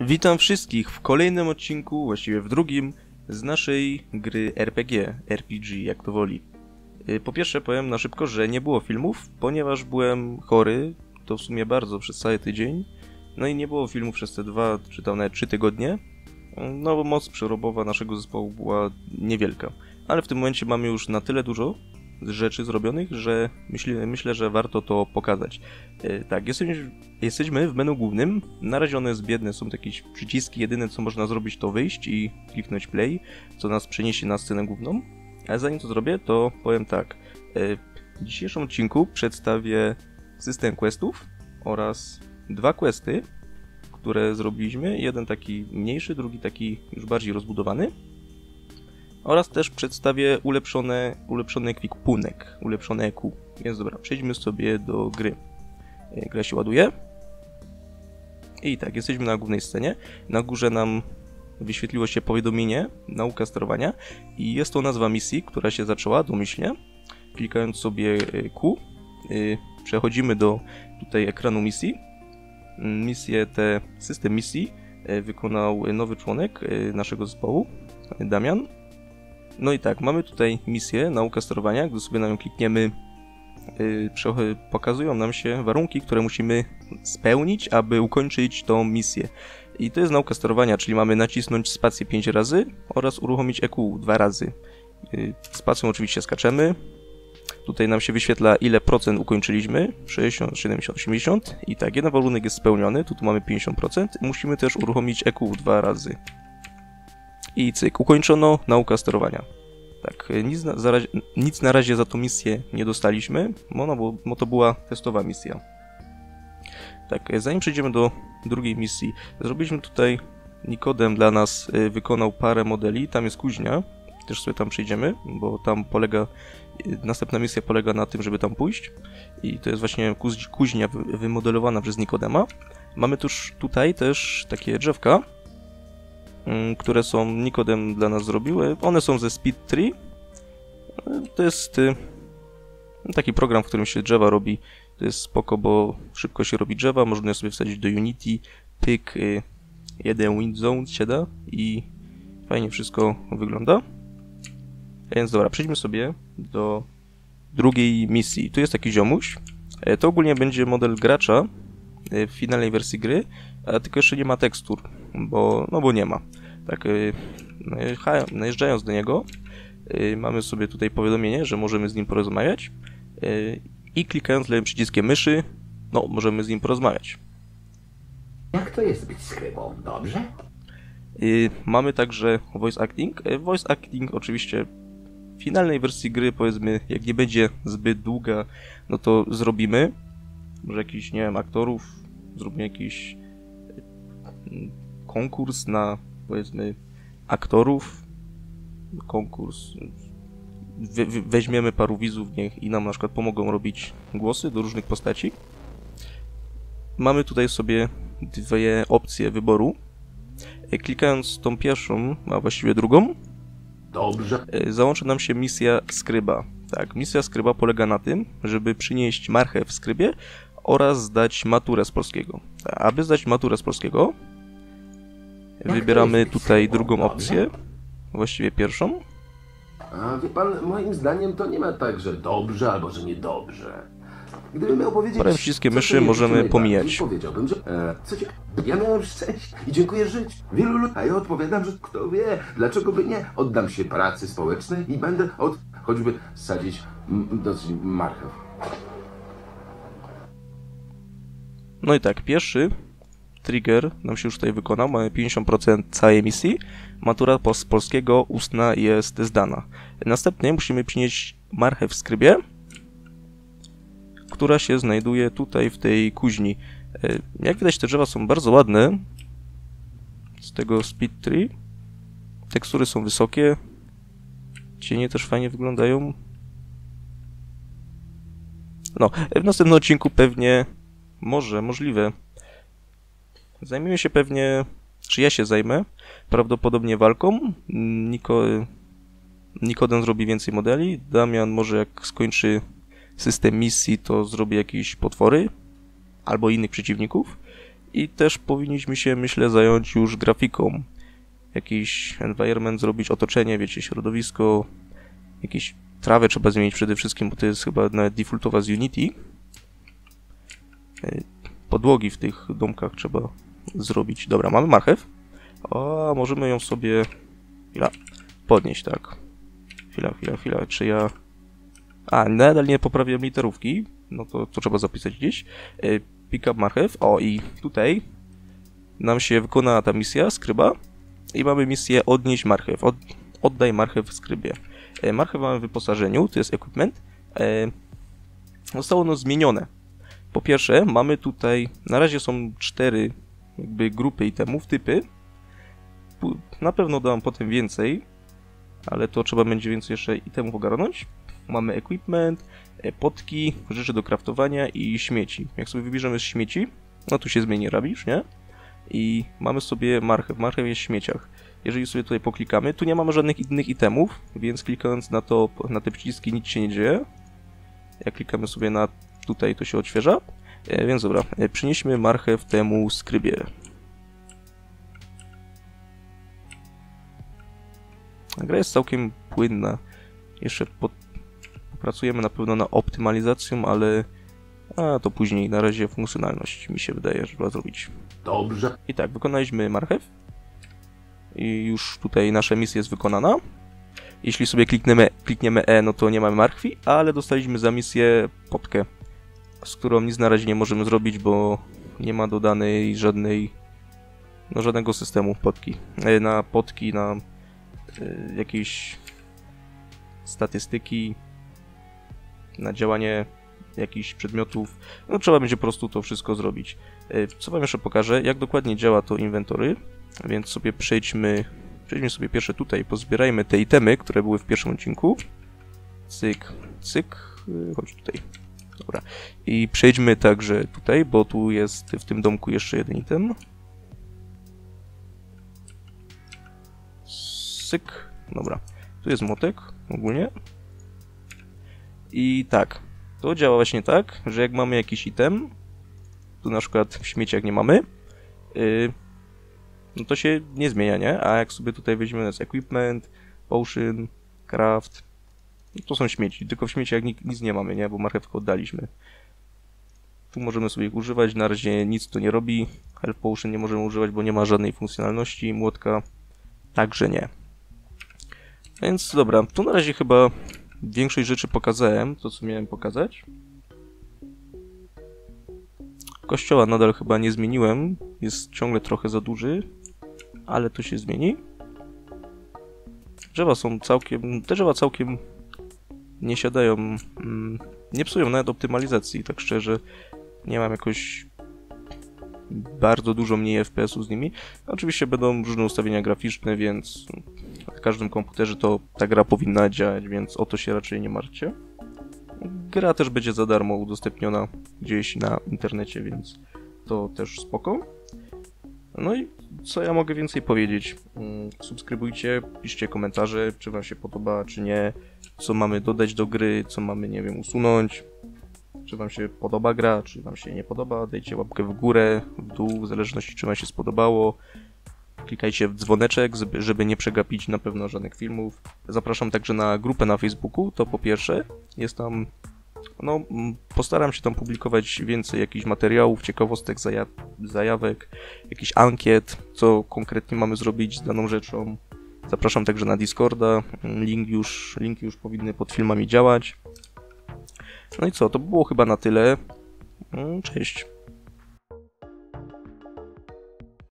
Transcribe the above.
Witam wszystkich w kolejnym odcinku, właściwie w drugim, z naszej gry RPG, RPG jak to woli. Y, Po pierwsze powiem na szybko, że nie było filmów, ponieważ byłem chory, to w sumie bardzo przez cały tydzień. No i nie było filmów przez te dwa, czy tam nawet trzy tygodnie. No bo moc przerobowa naszego zespołu była niewielka. Ale w tym momencie mamy już na tyle dużo rzeczy zrobionych, że myślę, myślę że warto to pokazać. E, tak, jesteśmy, jesteśmy w menu głównym. Na razie one jest biedne, są takie przyciski. Jedyne co można zrobić to wyjść i kliknąć play, co nas przeniesie na scenę główną. Ale zanim to zrobię, to powiem tak. E, W dzisiejszym odcinku przedstawię system questów oraz dwa questy, które zrobiliśmy. Jeden taki mniejszy, drugi taki już bardziej rozbudowany. Oraz też przedstawię ulepszone, ulepszony ekwipunek, ulepszone EQ. Więc dobra, przejdźmy sobie do gry. E, Gra się ładuje. I tak, jesteśmy na głównej scenie. Na górze nam wyświetliło się powiadomienie nauka sterowania i jest to nazwa misji, która się zaczęła domyślnie. Klikając sobie e, Q, y, przechodzimy do tutaj ekranu misji. Mm, Misję te, system misji e, wykonał nowy członek naszego zespołu, Damian. No i tak, mamy tutaj misję nauka sterowania. Gdy sobie na nią klikniemy, yy, pokazują nam się warunki, które musimy spełnić, aby ukończyć tą misję. I to jest nauka sterowania, czyli mamy nacisnąć spację 5 razy oraz uruchomić EQ 2 razy. Yy, spacją oczywiście skaczemy. Tutaj nam się wyświetla ile procent ukończyliśmy. 60, 70, 80. I tak, jeden warunek jest spełniony, tu, tu mamy 50%. Musimy też uruchomić EQ 2 razy. I cyk, ukończono nauka sterowania. Tak, nic na, nic na razie za tą misję nie dostaliśmy, bo, no, bo, bo to była testowa misja. Tak, zanim przejdziemy do drugiej misji, zrobiliśmy tutaj Nikodem dla nas y, wykonał parę modeli, tam jest kuźnia, też sobie tam przejdziemy, bo tam polega, y, następna misja polega na tym, żeby tam pójść i to jest właśnie kuź, kuźnia wy, wymodelowana przez Nikodema. Mamy tuż tutaj też takie drzewka, które są Nikodem dla nas zrobiły. One są ze Speed Tree. To jest y, taki program, w którym się drzewa robi. To jest spoko, bo szybko się robi drzewa. Można sobie wsadzić do Unity. Pyk, y, jeden wind zone się da i fajnie wszystko wygląda. Więc dobra, przejdźmy sobie do drugiej misji. Tu jest taki ziomuś. E, To ogólnie będzie model gracza e, w finalnej wersji gry, tylko jeszcze nie ma tekstur, bo, no bo nie ma. Tak, y, najeżdżając do niego, y, mamy sobie tutaj powiadomienie, że możemy z nim porozmawiać y, i klikając lewym przyciskiem myszy, no, możemy z nim porozmawiać. Jak to jest być skrybą, dobrze? Mamy także voice acting. Voice acting oczywiście w finalnej wersji gry, powiedzmy, jak nie będzie zbyt długa, no to zrobimy. Może jakiś, nie wiem, aktorów, zrobimy jakiś konkurs na, powiedzmy, aktorów. Konkurs. We, we, weźmiemy paru widzów, niech i nam na przykład pomogą robić głosy do różnych postaci. Mamy tutaj sobie dwie opcje wyboru. E, Klikając tą pierwszą, a właściwie drugą, Dobrze. e, załączy nam się misja skryba. Tak, misja skryba polega na tym, żeby przynieść marchew w skrybie oraz zdać maturę z polskiego. Tak, Aby zdać maturę z polskiego, wybieramy tutaj drugą opcję, właściwie pierwszą. A wie pan, moim zdaniem to nie ma tak, że dobrze albo że niedobrze. Gdybym miał powiedzieć... Przyciskiem co myszy możemy najbardziej, pomijać. Powiedziałbym, że... E, co cię... Ja miałem szczęście i dziękuję żyć. Wielu ludzi... A ja odpowiadam, że kto wie, dlaczego by nie. Oddam się pracy społecznej i będę od... choćby sadzić dosyć marchew. No i tak, pierwszy trigger nam się już tutaj wykonał, mamy 50% całej misji. Matura z polskiego ustna jest zdana. Następnie musimy przynieść marchew w skrybie, która się znajduje tutaj w tej kuźni. E, Jak widać te drzewa są bardzo ładne z tego speed tree. Tekstury są wysokie. Cienie też fajnie wyglądają. No, w następnym odcinku pewnie może, możliwe. Zajmiemy się pewnie, czy ja się zajmę, prawdopodobnie walką. Niko, Nikodem zrobi więcej modeli. Damian może jak skończy system misji, to zrobi jakieś potwory albo innych przeciwników. I też powinniśmy się, myślę, zająć już grafiką. Jakiś environment zrobić, otoczenie, wiecie, środowisko, jakieś trawę trzeba zmienić przede wszystkim, bo to jest chyba nawet defaultowa z Unity. E, Podłogi w tych domkach trzeba zrobić. Dobra, mamy marchew. A możemy ją sobie... Chwila. Podnieść, tak. Chwila, chwila, chwila. Czy ja... A, nadal nie poprawiłem literówki. No to, to trzeba zapisać gdzieś. E, Pick up marchew. O, i tutaj nam się wykona ta misja, skryba. I mamy misję odnieść marchew. Od, oddaj marchew w skrybie. E, Marchew mamy w wyposażeniu, to jest equipment. E, Zostało ono zmienione. Po pierwsze, mamy tutaj, na razie są cztery jakby grupy itemów, typy. Na pewno dam potem więcej, ale to trzeba będzie więcej jeszcze itemów ogarnąć. Mamy equipment, e, potki, rzeczy do craftowania i śmieci. Jak sobie wybierzemy z śmieci, no tu się zmieni rabisz, nie? I mamy sobie marchew. Marchew jest w śmieciach. Jeżeli sobie tutaj poklikamy, tu nie mamy żadnych innych itemów, więc klikając na to, na te przyciski nic się nie dzieje. Jak klikamy sobie na tutaj, to się odświeża. E, więc dobra, e, przynieśmy marchew temu skrybie. Gra jest całkiem płynna. Jeszcze pod... popracujemy na pewno na optymalizacją, ale a to później. Na razie funkcjonalność mi się wydaje, że trzeba zrobić. Dobrze. I tak, wykonaliśmy marchew. I już tutaj nasza misja jest wykonana. Jeśli sobie klikniemy, klikniemy E, no to nie mamy marchwi, ale dostaliśmy za misję potkę, z którą nic na razie nie możemy zrobić, bo nie ma dodanej żadnej, no żadnego systemu potki. E, Na potki, na e, jakieś statystyki, na działanie jakichś przedmiotów. No trzeba będzie po prostu to wszystko zrobić. E, Co wam jeszcze pokażę, jak dokładnie działa to inwentory, więc sobie przejdźmy, przejdźmy sobie pierwsze tutaj, pozbierajmy te itemy, które były w pierwszym odcinku. Cyk, cyk, y, chodź tutaj. Dobra. I przejdźmy także tutaj, bo tu jest w tym domku jeszcze jeden item. Cyk, dobra. Tu jest motek ogólnie. I tak, to działa właśnie tak, że jak mamy jakiś item, tu na przykład w śmieciach nie mamy, yy, no to się nie zmienia, nie? A jak sobie tutaj weźmiemy nas equipment, potion, craft, no to są śmieci, tylko w śmieciach nic, nie mamy, nie? Bo marchewkę oddaliśmy. Tu możemy sobie ich używać, na razie nic to nie robi. Health potion nie możemy używać, bo nie ma żadnej funkcjonalności, młotka także nie. Więc dobra, tu na razie chyba większość rzeczy pokazałem, to co miałem pokazać. Kościoła nadal chyba nie zmieniłem, jest ciągle trochę za duży, ale to się zmieni. Drzewa są całkiem, te drzewa całkiem nie siadają, mm, nie psują nawet optymalizacji, tak szczerze. Nie mam jakoś bardzo dużo mniej FPS-ów z nimi. Oczywiście będą różne ustawienia graficzne, więc na każdym komputerze to ta gra powinna działać, więc o to się raczej nie martwcie. Gra też będzie za darmo udostępniona gdzieś na internecie, więc to też spoko. No i co ja mogę więcej powiedzieć? Mm, Subskrybujcie, piszcie komentarze, czy wam się podoba, czy nie, co mamy dodać do gry, co mamy, nie wiem, usunąć, czy wam się podoba gra, czy wam się nie podoba, dajcie łapkę w górę, w dół, w zależności czy wam się spodobało. Klikajcie w dzwoneczek, żeby- żeby nie przegapić na pewno żadnych filmów. Zapraszam także na grupę na Facebooku, to po pierwsze. Jest tam, no, postaram się tam publikować więcej jakichś materiałów, ciekawostek, zaja zajawek, jakichś ankiet, co konkretnie mamy zrobić z daną rzeczą. Zapraszam także na Discorda, link już, linki już powinny pod filmami działać. No i co, to było chyba na tyle. Mm, Cześć.